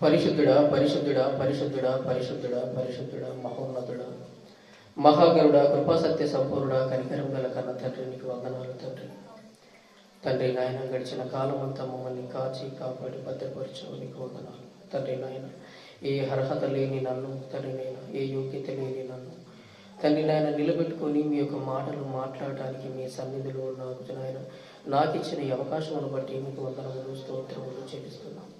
పరిశుద్ధుడా పరిశుద్ధుడా పరిశుద్ధుడా పరిశుద్ధుడా పరిశుద్ధుడా మహోన్నతుడా. మహాగరుడా కృపాసత్య సంపూర్ణుడా కనికరం గల కన్న తండ్రి నీకు వందనాలు తండ్రి. తండ్రి నాయన గడిచిన కాలం అంతా మమ్మల్ని కాచి కాపాడి భద్రపరిచావు నీకు వందనాలు. తండ్రి నాయన ఏ అర్హత లేని నన్ను తండ్రి నాయన ఏ యోగ్యత లేని నన్ను. తండ్రి నాయన నిలబెట్టుకొని మీ యొక్క మాటలు మాట్లాడటానికి మీ సన్నిధిలో నాకు నాయన నాకు ఇచ్చిన ఈ అవకాశమును బట్టి మీకు వందనములు స్తోత్రములు చేపిస్తున్నాను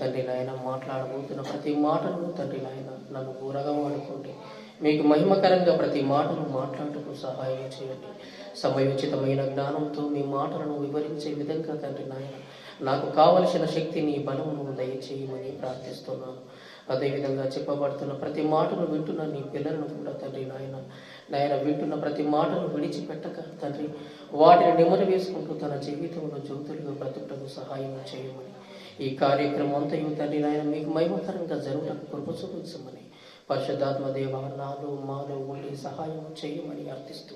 తండ్రి నాయన మాట్లాడబోతున్న ప్రతి మాటను తండ్రి నాయన నన్ను ఊరగా వాడుకోండి. మీకు మహిమకరంగా ప్రతి మాటను మాట్లాడుటకు సహాయం చేయండి. సమయోచితమైన జ్ఞానంతో మీ మాటలను వివరించే విధంగా తండ్రి నాయన నాకు కావలసిన శక్తిని బలమును దయచేయమని ప్రార్థిస్తున్నాను. అదేవిధంగా చెప్పబడుతున్న ప్రతి మాటను వింటున్న నీ పిల్లలను కూడా తండ్రి నాయన నాయన వింటున్న ప్రతి మాటను విడిచిపెట్టక తండ్రి వాటిని నెమరు వేసుకుంటూ తన జీవితంలో జ్యోతులుగా బ్రతుకుటకు సహాయం చేయమని ఈ కార్యక్రమం అంతయు తండ్రి నాయన మీకు మహిమకరంగా జరుగుటకు కృప చూపించమని పరిశుద్ధాత్మ దేవ నాలో మాలో ఉండి సహాయం చేయమని అర్థిస్తూ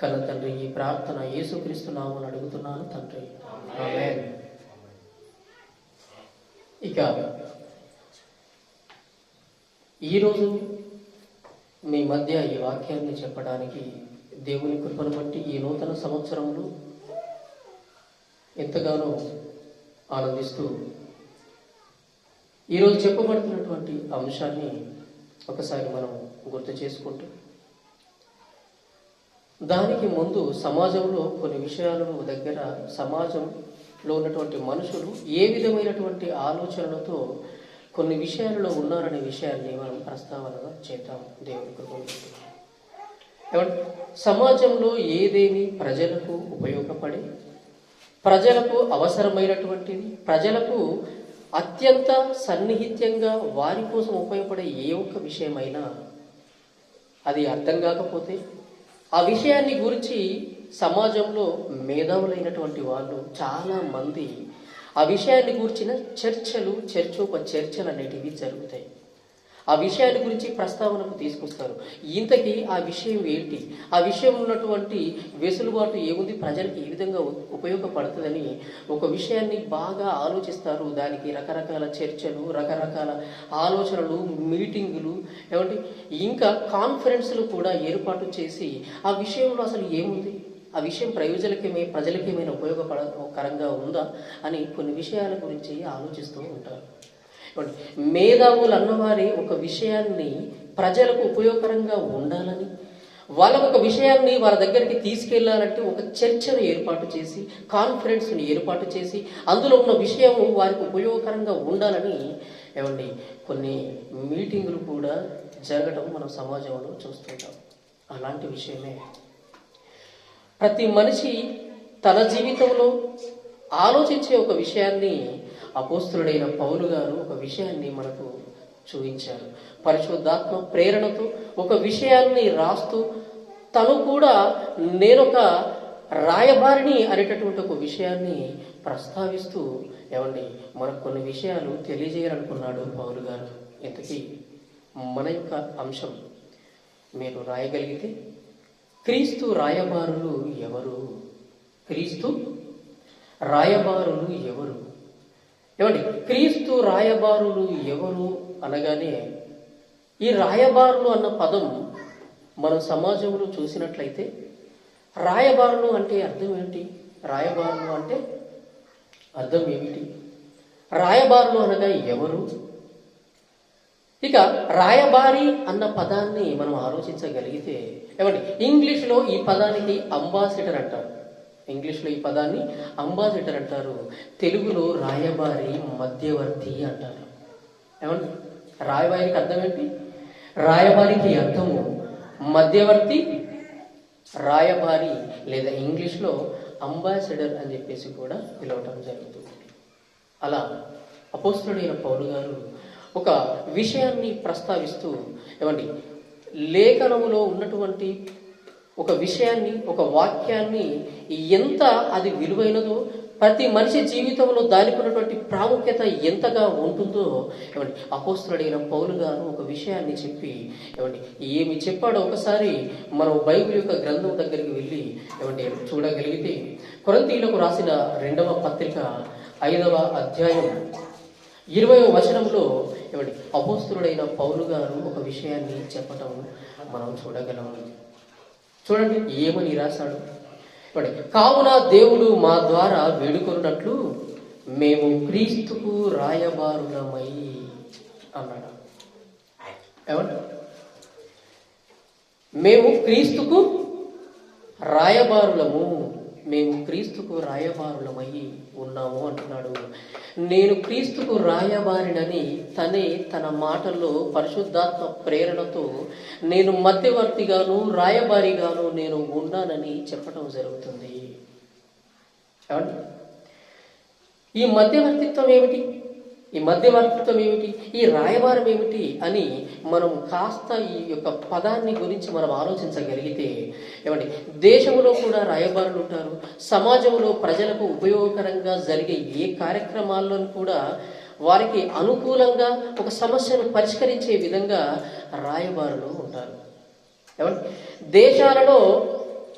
కన్న తండ్రి ఈ ప్రార్థన యేసుక్రీస్తు నామని అడుగుతున్నాను తండ్రి. ఇక ఈరోజు మీ మధ్య ఈ వాక్యాన్ని చెప్పడానికి దేవుని కృపను బట్టి ఈ నూతన సంవత్సరంలో ఎంతగానో ఆనందిస్తూ ఈరోజు చెప్పబడుతున్నటువంటి అంశాన్ని ఒకసారి మనం గుర్తు చేసుకుంటూ దానికి ముందు సమాజంలో కొన్ని విషయాలను దగ్గర సమాజంలో ఉన్నటువంటి మనుషులు ఏ విధమైనటువంటి ఆలోచనలతో కొన్ని విషయాలలో ఉన్నారనే విషయాన్ని మనం ప్రస్తావనగా చేద్దాం దేవుని కృపను సమాజంలో ఏదేమి ప్రజలకు ఉపయోగపడి ప్రజలకు అవసరమైనటువంటిది. ప్రజలకు అత్యంత సన్నిహిత్యంగా వారి కోసం ఉపయోగపడే ఏ ఒక్క విషయమైనా అది అర్థం కాకపోతే ఆ విషయాన్ని గురించి సమాజంలో మేధావులైనటువంటి వాళ్ళు చాలా మంది ఆ విషయాన్ని గురించిన చర్చలు చర్చోప చర్చలు అనేటివి జరుగుతాయి. ఆ విషయాన్ని గురించి ప్రస్తావనకు తీసుకొస్తారు. ఇంతకీ ఆ విషయం ఏంటి? ఆ విషయం ఉన్నటువంటి వెసులుబాటు ఏముంది? ప్రజలకు ఏ విధంగా ఉపయోగపడుతుందని ఒక విషయాన్ని బాగా ఆలోచిస్తారు. దానికి రకరకాల చర్చలు రకరకాల ఆలోచనలు మీటింగులు ఏమంటే ఇంకా కాన్ఫరెన్స్లు కూడా ఏర్పాటు చేసి ఆ విషయంలో అసలు ఏముంది? ఆ విషయం ప్రయోజనకేమే ప్రజలకేమైనా ఉపయోగపడకరంగా ఉందా? అని కొన్ని విషయాల గురించి ఆలోచిస్తూ ఉంటారు. మేధావులు అన్నవారే ఒక విషయాన్ని ప్రజలకు ఉపయోగకరంగా ఉండాలని వాళ్ళకు ఒక విషయాన్ని వాళ్ళ దగ్గరికి తీసుకెళ్ళాలంటే ఒక చర్చను ఏర్పాటు చేసి కాన్ఫరెన్స్ని ఏర్పాటు చేసి అందులో ఉన్న విషయం వారికి ఉపయోగకరంగా ఉండాలని ఏమండి కొన్ని మీటింగులు కూడా జరగడం మనం సమాజంలో చూస్తుంటాం. అలాంటి విషయమే. ప్రతి మనిషి తన జీవితంలో ఆలోచించే ఒక విషయాన్ని అపోస్తుడైన పౌలు గారు ఒక విషయాన్ని మనకు చూపించారు. పరిశుద్ధాత్మ ప్రేరణతో ఒక విషయాన్ని రాస్తూ తను కూడా నేనొక రాయబారిని అనేటటువంటి ఒక విషయాన్ని ప్రస్తావిస్తూ ఏమండి మనకు కొన్ని విషయాలు తెలియజేయాలనుకున్నాడు పౌలు గారు. ఇంతకీ మన యొక్క అంశం మీరు రాయగలిగితే క్రీస్తు రాయబారులు ఎవరు? క్రీస్తు రాయబారులు ఎవరు? ఏమండి? క్రీస్తు రాయబారులు ఎవరు అనగానే ఈ రాయబారులు అన్న పదం మనం సమాజంలో చూసినట్లయితే రాయబారులు అంటే అర్థం ఏంటి రాయబారులు అంటే అర్థం ఏమిటి? రాయబారులు అనగా ఎవరు? ఇక రాయబారి అన్న పదాన్ని మనం ఆలోచించగలిగితే ఏమండి? ఇంగ్లీష్లో ఈ పదానికి అంబాసిడర్ అంటారు. ఇంగ్లీష్లో ఈ పదాన్ని అంబాసిడర్ అంటారు. తెలుగులో రాయబారి మధ్యవర్తి అంటారు. ఏమండి? రాయబారికి అర్థం ఏంటి? రాయబారికి అర్థము మధ్యవర్తి రాయబారి లేదా ఇంగ్లీష్లో అంబాసిడర్ అని చెప్పేసి కూడా పిలవటం జరుగుతుంది. అలా అపోస్తుడైన పౌలు గారు ఒక విషయాన్ని ప్రస్తావిస్తూ ఏమండి లేఖనములో ఉన్నటువంటి ఒక విషయాన్ని ఒక వాక్యాన్ని ఎంత అది విలువైనదో ప్రతి మనిషి జీవితంలో దానికి ఉన్నటువంటి ప్రాముఖ్యత ఎంతగా ఉంటుందో ఏమండి అపోస్తుడైన పౌలు గారు ఒక విషయాన్ని చెప్పి ఏమండి ఏమి చెప్పాడో ఒకసారి మనం బైబిల్ యొక్క గ్రంథం దగ్గరికి వెళ్ళి ఏమండి చూడగలిగితే కొరంతీలకు రాసిన రెండవ పత్రిక ఐదవ అధ్యాయం ఇరవై వచనంలో ఏమండి అపోస్తుడైన పౌలు గారు ఒక విషయాన్ని చెప్పటం మనం చూడగలం. చూడండి ఏమని రాశాడు చూడండి కావున దేవుడు మా ద్వారా వేడుకొనున్నట్లు మేము క్రీస్తుకు రాయబారులమై అన్నాడు. ఏమంట మేము క్రీస్తుకు రాయబారులము. మేము క్రీస్తుకు రాయబారులమై ఉన్నాము అంటున్నాడు నేను క్రీస్తుకు రాయబారినని తనే తన మాటల్లో పరిశుద్ధాత్మ ప్రేరణతో నేను మధ్యవర్తిగాను రాయబారిగాను నేను ఉన్నానని చెప్పడం జరుగుతుంది. ఈ మధ్యవర్తిత్వం ఏమిటి? ఈ మధ్యవర్తిత్వం ఏమిటి? ఈ రాయబారం ఏమిటి? అని మనం కాస్త ఈ యొక్క పదాన్ని గురించి మనం ఆలోచించగలిగితే ఏమండి దేశంలో కూడా రాయబారులు ఉంటారు. సమాజంలో ప్రజలకు ఉపయోగకరంగా జరిగే ఏ కార్యక్రమాల్లో కూడా వారికి అనుకూలంగా ఒక సమస్యను పరిష్కరించే విధంగా రాయబారులు ఉంటారు. ఏమండి దేశాలలో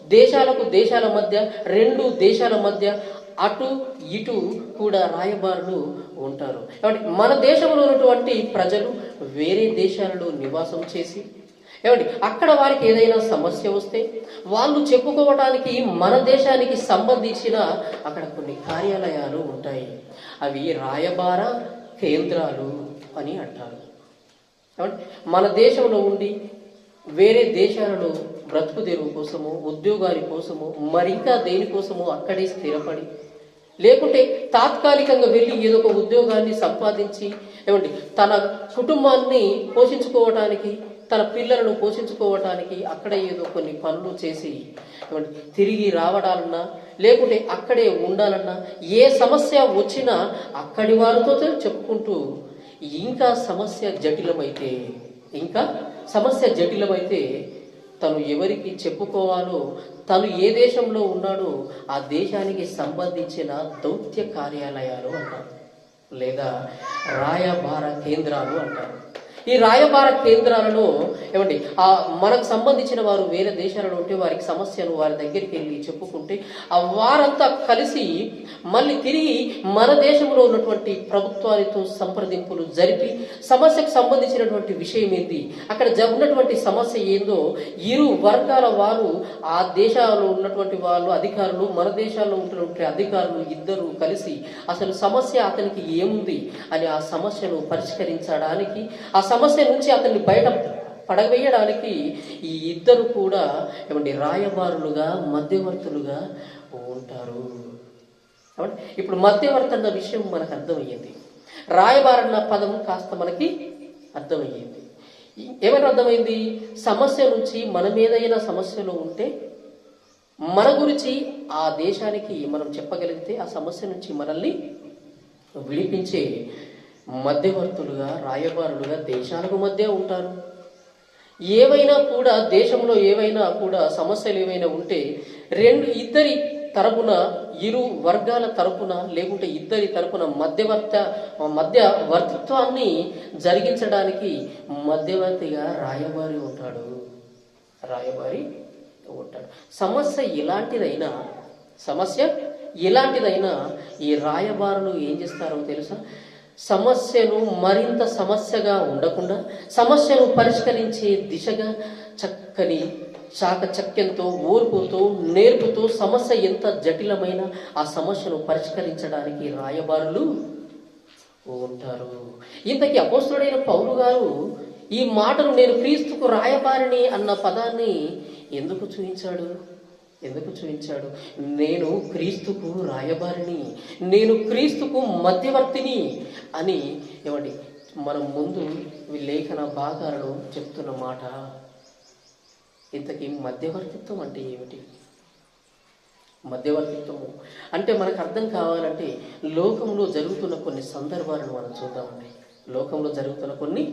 దేశాలకు దేశాల మధ్య రెండు దేశాల మధ్య అటు ఇటు కూడా రాయబారులు ఉంటారు. ఏమంటే మన దేశంలో ఉన్నటువంటి ప్రజలు వేరే దేశాలలో నివాసం చేసి ఏమండి అక్కడ వారికి ఏదైనా సమస్య వస్తే వాళ్ళు చెప్పుకోవడానికి మన దేశానికి సంబంధించిన అక్కడ కొన్ని కార్యాలయాలు ఉంటాయి. అవి రాయబార కేంద్రాలు అని అంటారు. మన దేశంలో ఉండి వేరే దేశాలలో బ్రతుకు తెరువు కోసము ఉద్యోగాల కోసము మరింకా దేనికోసము అక్కడే స్థిరపడి లేకుంటే తాత్కాలికంగా వెళ్ళి ఏదో ఒక ఉద్యోగాన్ని సంపాదించి ఏమండి తన కుటుంబాన్ని పోషించుకోవటానికి తన పిల్లలను పోషించుకోవటానికి అక్కడే ఏదో కొన్ని పనులు చేసి ఏమండి తిరిగి రావడాలన్నా లేకుంటే అక్కడే ఉండాలన్నా ఏ సమస్య వచ్చినా అక్కడి వారితో చెప్పుకుంటూ ఇంకా సమస్య జటిలమైతే ఇంకా సమస్య జటిలమైతే తను ఎవరికి చెప్పుకోవాలో తను ఏ దేశంలో ఉన్నాడో ఆ దేశానికి సంబంధించిన దౌత్య కార్యాలయాలు అంటారు. లేదా రాయబార కేంద్రాలు అంటారు. ఈ రాయబార కేంద్రాలలో ఏమండి ఆ మనకు సంబంధించిన వారు వేరే దేశాలలో ఉంటే వారికి సమస్యను వారి దగ్గరికి వెళ్ళి చెప్పుకుంటే ఆ వారంతా కలిసి మళ్ళీ తిరిగి మన దేశంలో ఉన్నటువంటి ప్రభుత్వాలతో సంప్రదింపులు జరిపి సమస్యకు సంబంధించినటువంటి విషయం ఏంది అక్కడ ఉన్నటువంటి సమస్య ఏందో ఇరు వర్గాల వారు ఆ దేశాల్లో ఉన్నటువంటి వాళ్ళు అధికారులు మన దేశాల్లో ఉన్నటువంటి అధికారులు ఇద్దరు కలిసి అసలు సమస్య అతనికి ఏముంది అని ఆ సమస్యను పరిష్కరించడానికి ఆ సమస్య నుంచి అతన్ని బయట పడవేయడానికి ఈ ఇద్దరు కూడా ఏమండి రాయబారులుగా మధ్యవర్తులుగా ఉంటారు. ఇప్పుడు మధ్యవర్తి అన్న విషయం మనకు అర్థమయ్యింది. రాయబారన్న పదం కాస్త మనకి అర్థమయ్యింది. ఏమైనా అర్థమైంది? సమస్య నుంచి మన మీదైనా సమస్యలు ఉంటే మన గురించి ఆ దేశానికి మనం చెప్పగలిగితే ఆ సమస్య నుంచి మనల్ని విడిపించే మధ్యవర్తులుగా రాయబారులుగా దేశాలకు మధ్య ఉంటారు. ఏవైనా కూడా దేశంలో ఏవైనా కూడా సమస్యలు ఏవైనా ఉంటే రెండు ఇద్దరి తరపున ఇరు వర్గాల తరపున లేకుంటే ఇద్దరి తరపున మధ్యవర్త మధ్యవర్తిత్వాన్ని జరిగించడానికి మధ్యవర్తిగా రాయబారి ఉంటాడు. రాయబారి ఉంటాడు. సమస్య ఎలాంటిదైనా సమస్య ఎలాంటిదైనా ఈ రాయబారులు ఏం చేస్తారో తెలుసా? సమస్యను మరింత సమస్యగా ఉండకుండా సమస్యను పరిష్కరించే దిశగా చక్కని చాకచక్యంతో ఓర్పుతో నేర్పుతో సమస్య ఎంత జటిలమైన ఆ సమస్యను పరిష్కరించడానికి రాయబారులు ఉంటారు. ఇంతకీ అపోస్తుడైన పౌరు గారు ఈ మాటను నేను క్రీస్తుకు రాయబారిని అన్న పదాన్ని ఎందుకు చూపించాడు ఎందుకు చూపించాడు? నేను క్రీస్తుకు రాయబారిని నేను క్రీస్తుకు మధ్యవర్తిని అని ఏమండి మనం ముందు లేఖన భాగాలను చెప్తున్న మాట ఇంతకీ మధ్యవర్తిత్వం అంటే ఏమిటి? మధ్యవర్తిత్వము. అంటే మనకు అర్థం కావాలంటే లోకంలో జరుగుతున్న కొన్ని సందర్భాలను మనం చూద్దామండి. లోకంలో జరుగుతున్న కొన్ని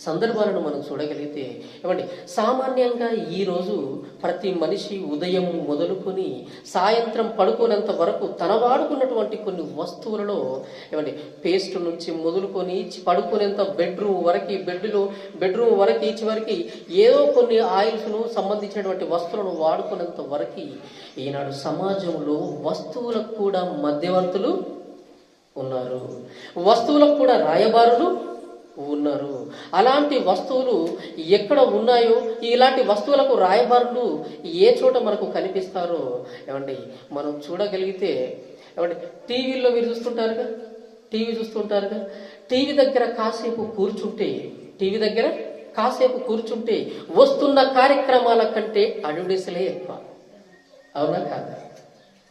సందర్భాలను మనం చూడగలిగితే ఏమండి సామాన్యంగా ఈరోజు ప్రతి మనిషి ఉదయం మొదలుకొని సాయంత్రం పడుకునేంత వరకు తన వాడుకున్నటువంటి కొన్ని వస్తువులలో ఏమండి పేస్ట్ నుంచి మొదలుకొని పడుకునేంత బెడ్రూమ్ వరకు బెడ్లో బెడ్రూమ్ వరకు చివరికి ఏదో కొన్ని ఆయిల్స్ను సంబంధించినటువంటి వస్తువులను వాడుకునేంత వరకు ఈనాడు సమాజంలో వస్తువులకు కూడా మధ్యవర్తులు ఉన్నారు. వస్తువులకు కూడా రాయబారులు ఉన్నారు. అలాంటి వస్తువులు ఎక్కడ ఉన్నాయో ఇలాంటి వస్తువులకు రాయబారులు ఏ చోట మనకు కనిపిస్తారో ఏమండి మనం చూడగలిగితే ఏమండి టీవీల్లో మీరు చూస్తుంటారుగా? టీవీ చూస్తుంటారుగా? టీవీ దగ్గర కాసేపు కూర్చుంటే టీవీ దగ్గర కాసేపు కూర్చుంటే వస్తున్న కార్యక్రమాల కంటే అడ్వర్టైజ్లే ఎక్కువ. అవునా కాదా?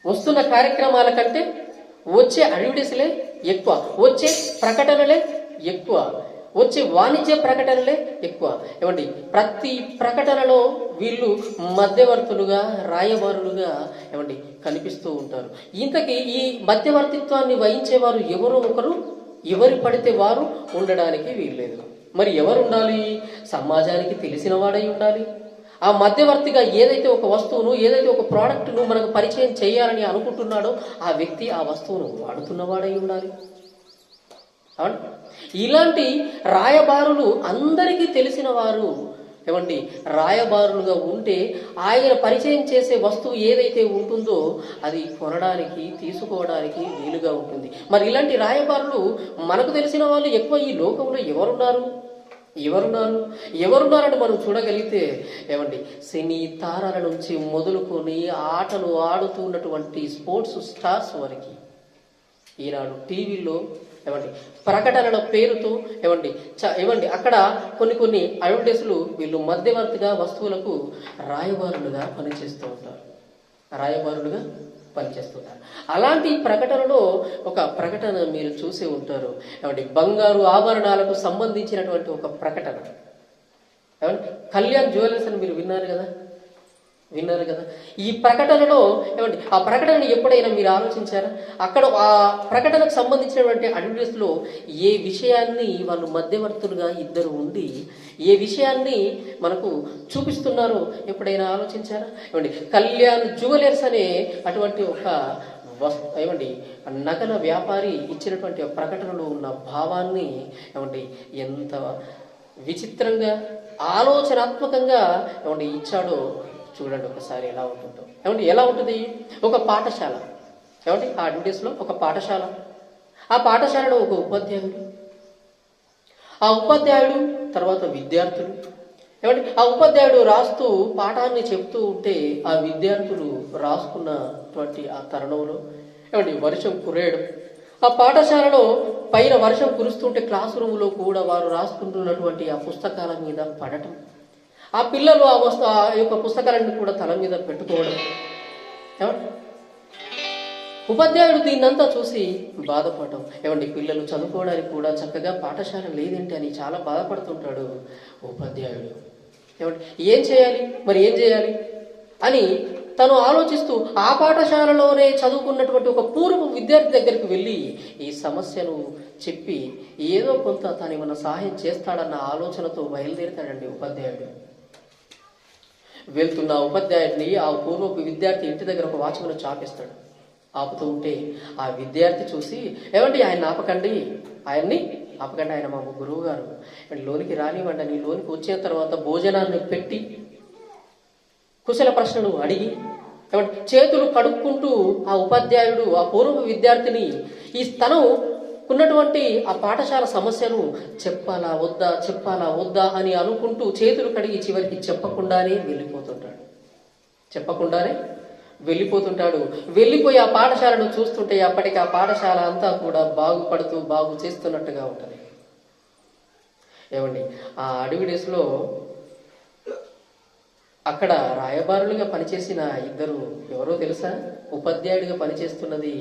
వస్తున్న కార్యక్రమాల కంటే వచ్చే అడ్వర్టైజ్లే ఎక్కువ వచ్చే ప్రకటనలే ఎక్కువ వచ్చే వాణిజ్య ప్రకటనలే ఎక్కువ. ఏమండి? ప్రతి ప్రకటనలో వీళ్ళు మధ్యవర్తులుగా రాయబారులుగా ఏమండి కనిపిస్తూ ఉంటారు. ఇంతకీ ఈ మధ్యవర్తిత్వాన్ని వహించేవారు ఎవరో ఒకరు ఎవరు పడితే వారు ఉండడానికి వీల్లేదు. మరి ఎవరు ఉండాలి సమాజానికి తెలిసిన వాడై ఉండాలి. ఆ మధ్యవర్తిగా ఏదైతే ఒక వస్తువును ఏదైతే ఒక ప్రోడక్ట్ను మనకు పరిచయం చేయాలని అనుకుంటున్నాడో ఆ వ్యక్తి ఆ వస్తువును వాడుతున్నవాడై ఉండాలి. అవును. ఇలాంటి రాయబారులు అందరికీ తెలిసిన వారు ఏమండి? రాయబారులుగా ఉంటే ఆయన పరిచయం చేసే వస్తువు ఏదైతే ఉంటుందో అది కొనడానికి తీసుకోవడానికి వీలుగా ఉంటుంది. మరి ఇలాంటి రాయబారులు మనకు తెలిసిన వాళ్ళు ఎక్కువ ఈ లోకంలో ఎవరున్నారు? ఎవరున్నారు ఎవరున్నారని మనం చూడగలిగితే ఏమండి? సినీ తారాల నుంచి మొదలుకొని ఆటలు ఆడుతున్నటువంటి స్పోర్ట్స్ స్టార్స్ వరకు ఈనాడు టీవీలో ఏమండి? ప్రకటనల పేరుతో ఏమండి? చ ఏమండి? అక్కడ కొన్ని కొన్ని అడ్వర్టైజ్లు వీళ్ళు మధ్యవర్తిగా వస్తువులకు రాయబారులుగా పనిచేస్తూ ఉంటారు. రాయబారులుగా పనిచేస్తున్నారు అలాంటి ప్రకటనలో ఒక ప్రకటన మీరు చూసే ఉంటారు. ఏమంటే బంగారు ఆభరణాలకు సంబంధించినటువంటి ఒక ప్రకటన. ఏమంటే కళ్యాణ్ జ్యువెలర్స్ అని మీరు విన్నారు కదా? విన్నారు కదా. ఈ ప్రకటనలో ఏమండి ఆ ప్రకటనను ఎప్పుడైనా మీరు ఆలోచించారా? అక్కడ ఆ ప్రకటనకు సంబంధించినటువంటి అడ్వర్టైజ్ ఏ విషయాన్ని వాళ్ళు మధ్యవర్తులుగా ఇద్దరు ఉండి ఏ విషయాన్ని మనకు చూపిస్తున్నారో ఎప్పుడైనా ఆలోచించారా? ఏమండి కళ్యాణ్ జ్యువెలర్స్ అనే అటువంటి ఒక వస్తు ఏమండి నగల వ్యాపారి ఇచ్చినటువంటి ప్రకటనలో ఉన్న భావాన్ని ఏమండి ఎంత విచిత్రంగా ఆలోచనాత్మకంగా ఏమండి ఇచ్చాడో చూడండి ఒకసారి ఎలా ఉంటుందో. ఏమంటే ఎలా ఉంటుంది? ఒక పాఠశాల. ఏమంటే ఆ ఒక పాఠశాల. ఆ పాఠశాలలో ఒక ఉపాధ్యాయుడు. ఆ ఉపాధ్యాయుడు తర్వాత విద్యార్థులు. ఏమంటే ఆ ఉపాధ్యాయుడు రాస్తూ పాఠాన్ని చెప్తూ ఉంటే ఆ విద్యార్థులు రాసుకున్నటువంటి ఆ తరుణంలో ఏమంటే వర్షం కురేయడం. ఆ పాఠశాలలో పైన వర్షం కురుస్తుంటే క్లాస్ రూమ్లో కూడా వారు రాసుకుంటున్నటువంటి ఆ పుస్తకాల మీద పడటం. ఆ పిల్లలు ఆ వస్తు ఆ యొక్క పుస్తకాలన్నీ కూడా తల మీద పెట్టుకోవడం. ఏమండి? ఉపాధ్యాయుడు దీన్నంతా చూసి బాధపడటం ఏమండి పిల్లలు చదువుకోవడానికి కూడా చక్కగా పాఠశాల లేదేంటి అని చాలా బాధపడుతుంటాడు ఉపాధ్యాయుడు. ఏమంటే ఏం చేయాలి? మరి ఏం చేయాలి? అని తను ఆలోచిస్తూ ఆ పాఠశాలలోనే చదువుకున్నటువంటి ఒక పూర్వపు విద్యార్థి దగ్గరికి వెళ్ళి ఈ సమస్యను చెప్పి ఏదో కొంత తను ఏమన్నా సహాయం చేస్తాడన్న ఆలోచనతో బయలుదేరుతాడండి ఉపాధ్యాయుడు. వెళ్తున్న ఉపాధ్యాయుడిని ఆ పూర్వపు విద్యార్థి ఇంటి దగ్గర ఒక వాచ్మెన్ చాపిస్తాడు. ఆపుతూ ఉంటే ఆ విద్యార్థి చూసి ఏమండి ఆయన ఆపకండి. ఆయన్ని ఆపకండి ఆయన మా గురువు గారు. లోనికి రానివ్వండి. నీ లోనికి వచ్చిన తర్వాత భోజనాన్ని పెట్టి కుశల ప్రశ్నలు అడిగి ఏమంటే చేతులు కడుక్కుంటూ ఆ ఉపాధ్యాయుడు ఆ పూర్వ విద్యార్థిని ఈ తను ఉన్నటువంటి ఆ పాఠశాల సమస్యను చెప్పాలా వద్దా చెప్పాలా వద్దా అని అనుకుంటూ చేతులు కడిగి చివరికి చెప్పకుండానే వెళ్ళిపోతుంటాడు. చెప్పకుండానే వెళ్ళిపోతుంటాడు. వెళ్ళిపోయి ఆ పాఠశాలను చూస్తుంటే అప్పటికి ఆ పాఠశాల అంతా కూడా బాగుపడుతూ బాగు చేస్తున్నట్టుగా ఉంటుంది. ఏమండి ఆ అడవి డేస్లో అక్కడ రాయబారులుగా పనిచేసిన ఇద్దరు ఎవరో తెలుసా? ఉపాధ్యాయుడిగా పనిచేస్తున్నది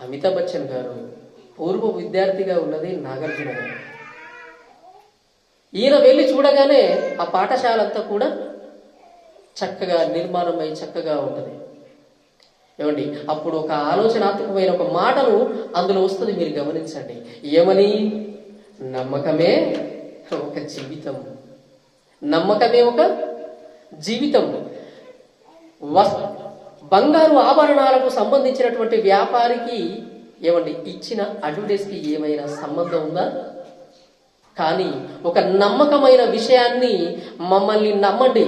అమితాబ్ బచ్చన్ గారు. పూర్వ విద్యార్థిగా ఉన్నది నాగార్జున గారు. ఈయన వెళ్ళి చూడగానే ఆ పాఠశాల అంతా కూడా చక్కగా నిర్మాణమై చక్కగా ఉంటుంది. ఏమండి అప్పుడు ఒక ఆలోచనాత్మకమైన ఒక మాటను అందులో వస్తుంది మీరు గమనించండి. ఏమని? నమ్మకమే ఒక జీవితం. నమ్మకమే ఒక జీవితం. వస్ బంగారు ఆభరణాలకు సంబంధించినటువంటి వ్యాపారికి ఏమండి ఇచ్చిన అడ్వర్టైజ్కి ఏమైనా సంబంధం ఉందా? కానీ ఒక నమ్మకమైన విషయాన్ని మమ్మల్ని నమ్మండి.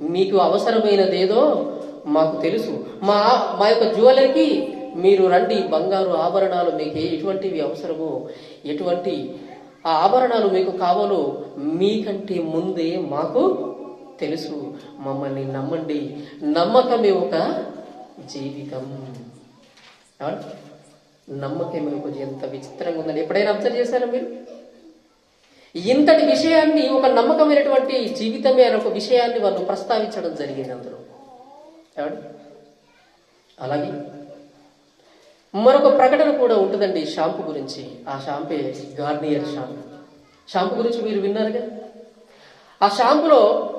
మీకు అవసరమైనదేదో మాకు తెలుసు. మా మా యొక్క జ్యువెలరీకి మీరు రండి. బంగారు ఆభరణాలు మీకు ఎటువంటివి అవసరమో ఎటువంటి ఆ ఆభరణాలు మీకు కావాలో మీకంటే ముందే మాకు తెలుసు. మమ్మల్ని నమ్మండి. నమ్మకమే ఒక జీవితం. నమ్మకం గురించి ఎంత విచిత్రంగా ఉందని ఎప్పుడైనా అబ్జర్వ్ చేశారా మీరు? ఇంతటి విషయాన్ని ఒక నమ్మకమైనటువంటి జీవితమే అనే ఒక విషయాన్ని వాళ్ళు ప్రస్తావించడం జరిగింది అందులో. అలాగే. మరొక ప్రకటన కూడా ఉంటుందండి షాంపూ గురించి. ఆ షాంపే గార్నియర్ షాంపూ. షాంపూ గురించి మీరు విన్నారుగా? ఆ షాంపూలో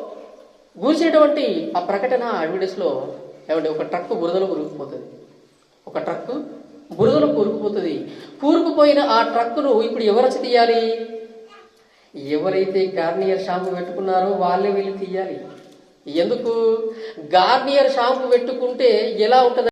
గూర్చినటువంటి ఆ ప్రకటన అడ్వర్టైజ్లో ఏమంటే ఒక ట్రక్ బురదలో కూరుకుపోతుంది ఒక ట్రక్ బురదలో కూరుకుపోతుంది. కూరుకుపోయిన ఆ ట్రక్కును ఇప్పుడు ఎవరు వచ్చి తీయాలి? ఎవరైతే గార్నియర్ షాంపూ పెట్టుకున్నారో వాళ్ళే వెళ్ళి తీయాలి. ఎందుకు? గార్నియర్ షాంపూ పెట్టుకుంటే ఎలా ఉంటుంది?